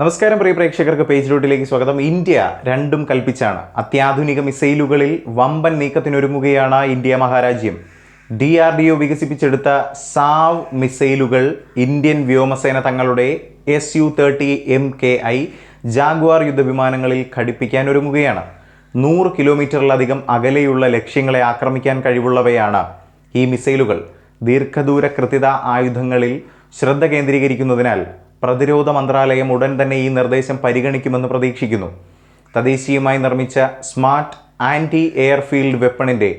നമസ്കാരം പ്രിയ പ്രേക്ഷകർക്ക് പേജ് റൂട്ടിലേക്ക് സ്വാഗതം. ഇന്ത്യ രണ്ടും കൽപ്പിച്ചാണ്. അത്യാധുനിക മിസൈലുകളിൽ വമ്പൻ നീക്കത്തിനൊരുങ്ങുകയാണ് ഇന്ത്യ മഹാരാജ്യം. ഡി ആർ ഡി ഒ വികസിപ്പിച്ചെടുത്ത സാവ് മിസൈലുകൾ ഇന്ത്യൻ വ്യോമസേന തങ്ങളുടെ S U thirty M K I Jaguar യുദ്ധവിമാനങ്ങളിൽ ഘടിപ്പിക്കാൻ ഒരുങ്ങുകയാണ് നൂറ് കിലോമീറ്ററിലധികം അകലെയുള്ള ലക്ഷ്യങ്ങളെ ആക്രമിക്കാൻ കഴിവുള്ളവയാണ് ഈ മിസൈലുകൾ. ദീർഘദൂര കൃത്യത ആയുധങ്ങളിൽ ശ്രദ്ധ കേന്ദ്രീകരിക്കുന്നതിനാൽ പ്രതിരോധ മന്ത്രാലയം ഉടൻ തന്നെ ഈ നിർദ്ദേശം പരിഗണിക്കുമെന്ന് പ്രതീക്ഷിക്കുന്നു. തദ്ദേശീയമായി നിർമ്മിച്ച സ്മാർട്ട് ആന്റി എയർഫീൽഡ് വെപ്പണിന്റെ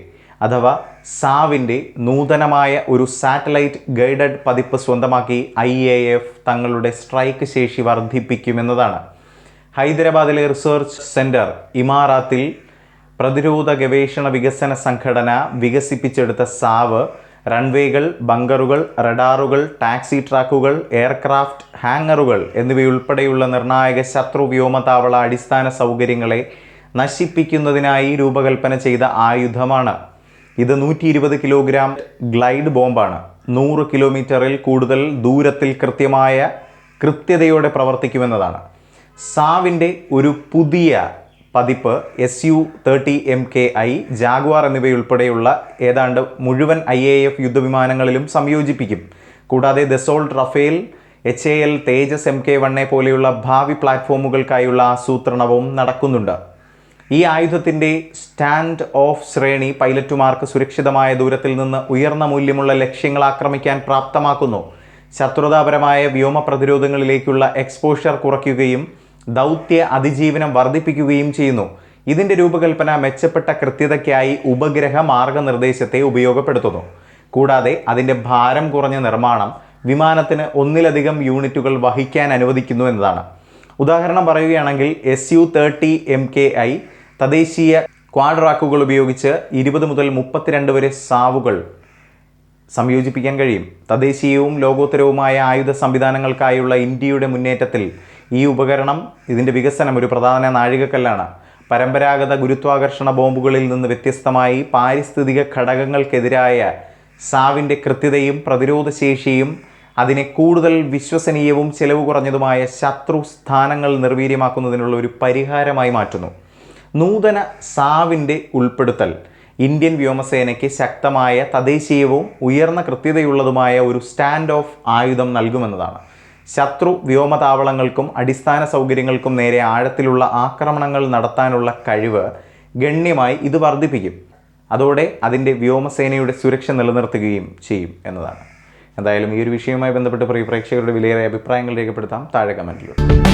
അഥവാ സാവിന്റെ നൂതനമായ ഒരു സാറ്റലൈറ്റ് ഗൈഡഡ് പതിപ്പ് സ്വന്തമാക്കി ഐ എ എഫ് തങ്ങളുടെ സ്ട്രൈക്ക് ശേഷി വർദ്ധിപ്പിക്കുമെന്നതാണ്. ഹൈദരാബാദിലെ റിസർച്ച് സെന്റർ ഇമാറാത്തിൽ പ്രതിരോധ ഗവേഷണ വികസന സംഘടന വികസിപ്പിച്ചെടുത്ത സാവ് റൺവേകൾ ബങ്കറുകൾ റഡാറുകൾ ടാക്സി ട്രാക്കുകൾ എയർക്രാഫ്റ്റ് ഹാങ്ങറുകൾ എന്നിവയുൾപ്പെടെയുള്ള നിർണായക ശത്രു വ്യോമതാവള അടിസ്ഥാന സൗകര്യങ്ങളെ നശിപ്പിക്കുന്നതിനായി രൂപകൽപ്പന ചെയ്ത ആയുധമാണ്. ഇത് നൂറ്റി ഇരുപത് കിലോഗ്രാം ഗ്ലൈഡ് ബോംബാണ്. നൂറ് കിലോമീറ്ററിൽ കൂടുതൽ ദൂരത്തിൽ കൃത്യമായ കൃത്യതയോടെ പ്രവർത്തിക്കുമെന്നതാണ്. സാവിന്റെ ഒരു പുതിയ പതിപ്പ് S U thirty M K I Jaguar എന്നിവയുൾപ്പെടെയുള്ള ഏതാണ്ട് മുഴുവൻ ഐ എ എഫ് യുദ്ധവിമാനങ്ങളിലും സംയോജിപ്പിക്കും. കൂടാതെ Dassault Rafale H A L Tejas M K വണ്ണെ പോലെയുള്ള ഭാവി പ്ലാറ്റ്ഫോമുകൾക്കായുള്ള ആസൂത്രണവും നടക്കുന്നുണ്ട്. ഈ ആയുധത്തിന്റെ സ്റ്റാൻഡ് ഓഫ് ശ്രേണി പൈലറ്റുമാർക്ക് സുരക്ഷിതമായ ദൂരത്തിൽ നിന്ന് ഉയർന്ന മൂല്യമുള്ള ലക്ഷ്യങ്ങൾ ആക്രമിക്കാൻ പ്രാപ്തമാക്കുന്നു. ശത്രുതാപരമായ വ്യോമ പ്രതിരോധങ്ങളിലേക്കുള്ള എക്സ്പോഷർ കുറയ്ക്കുകയും ദൗത്യ അതിജീവനം വർദ്ധിപ്പിക്കുകയും ചെയ്യുന്നു. ഇതിന്റെ രൂപകൽപ്പന മെച്ചപ്പെട്ട കൃത്യതയ്ക്കായി ഉപഗ്രഹ മാർഗനിർദ്ദേശത്തെ ഉപയോഗപ്പെടുത്തുന്നു. കൂടാതെ അതിന്റെ ഭാരം കുറഞ്ഞ നിർമ്മാണം വിമാനത്തിന് ഒന്നിലധികം യൂണിറ്റുകൾ വഹിക്കാൻ അനുവദിക്കുന്നു എന്നതാണ്. ഉദാഹരണം പറയുകയാണെങ്കിൽ S U thirty M K I തദ്ദേശീയ ക്വാഡ്രാക്കുകൾ ഉപയോഗിച്ച് ഇരുപത് മുതൽ മുപ്പത്തിരണ്ട് വരെ സാവുകൾ സംയോജിപ്പിക്കാൻ കഴിയും. തദ്ദേശീയവും ലോകോത്തരവുമായ ആയുധ സംവിധാനങ്ങൾക്കായുള്ള ഇന്ത്യയുടെ മുന്നേറ്റത്തിൽ ഈ ഉപകരണം ഇതിന്റെ വികസനം ഒരു പ്രധാന നാഴികക്കല്ലാണ്. പരമ്പരാഗത ഗുരുത്വാകർഷണ ബോംബുകളിൽ നിന്ന് വ്യത്യസ്തമായി പാരിസ്ഥിതിക ഘടകങ്ങൾക്കെതിരായ സാവിന്റെ കൃത്യതയും പ്രതിരോധശേഷിയും അതിനെ കൂടുതൽ വിശ്വസനീയവും ചെലവ് കുറഞ്ഞതുമായ ശത്രു സ്ഥാനങ്ങൾ നിർവീര്യമാക്കുന്നതിനുള്ള ഒരു പരിഹാരമായി മാറ്റുന്നു. നൂതന സാവിന്റെ ഉൾപ്പെടുത്തൽ. ഇന്ത്യൻ വ്യോമസേനയ്ക്ക് ശക്തമായ തദ്ദേശീയവും ഉയർന്ന കൃത്യതയുള്ളതുമായ ഒരു സ്റ്റാൻഡ് ഓഫ് ആയുധം നൽകുമെന്നതാണ്. ശത്രു വ്യോമതാവളങ്ങൾക്കും അടിസ്ഥാന സൗകര്യങ്ങൾക്കും നേരെ ആഴത്തിലുള്ള ആക്രമണങ്ങൾ നടത്താനുള്ള കഴിവ് ഗണ്യമായി ഇത് വർദ്ധിപ്പിക്കും. അതോടെ അതിന്റെ വ്യോമസേനയുടെ സുരക്ഷ നിലനിർത്തുകയും ചെയ്യും എന്നതാണ്. എന്തായാലും ഈ ഒരു വിഷയവുമായി ബന്ധപ്പെട്ട് പ്രിയ പ്രേക്ഷകരുടെ വിലയേറെ അഭിപ്രായങ്ങൾ രേഖപ്പെടുത്താം. താഴെ കമന്റിലൂടെ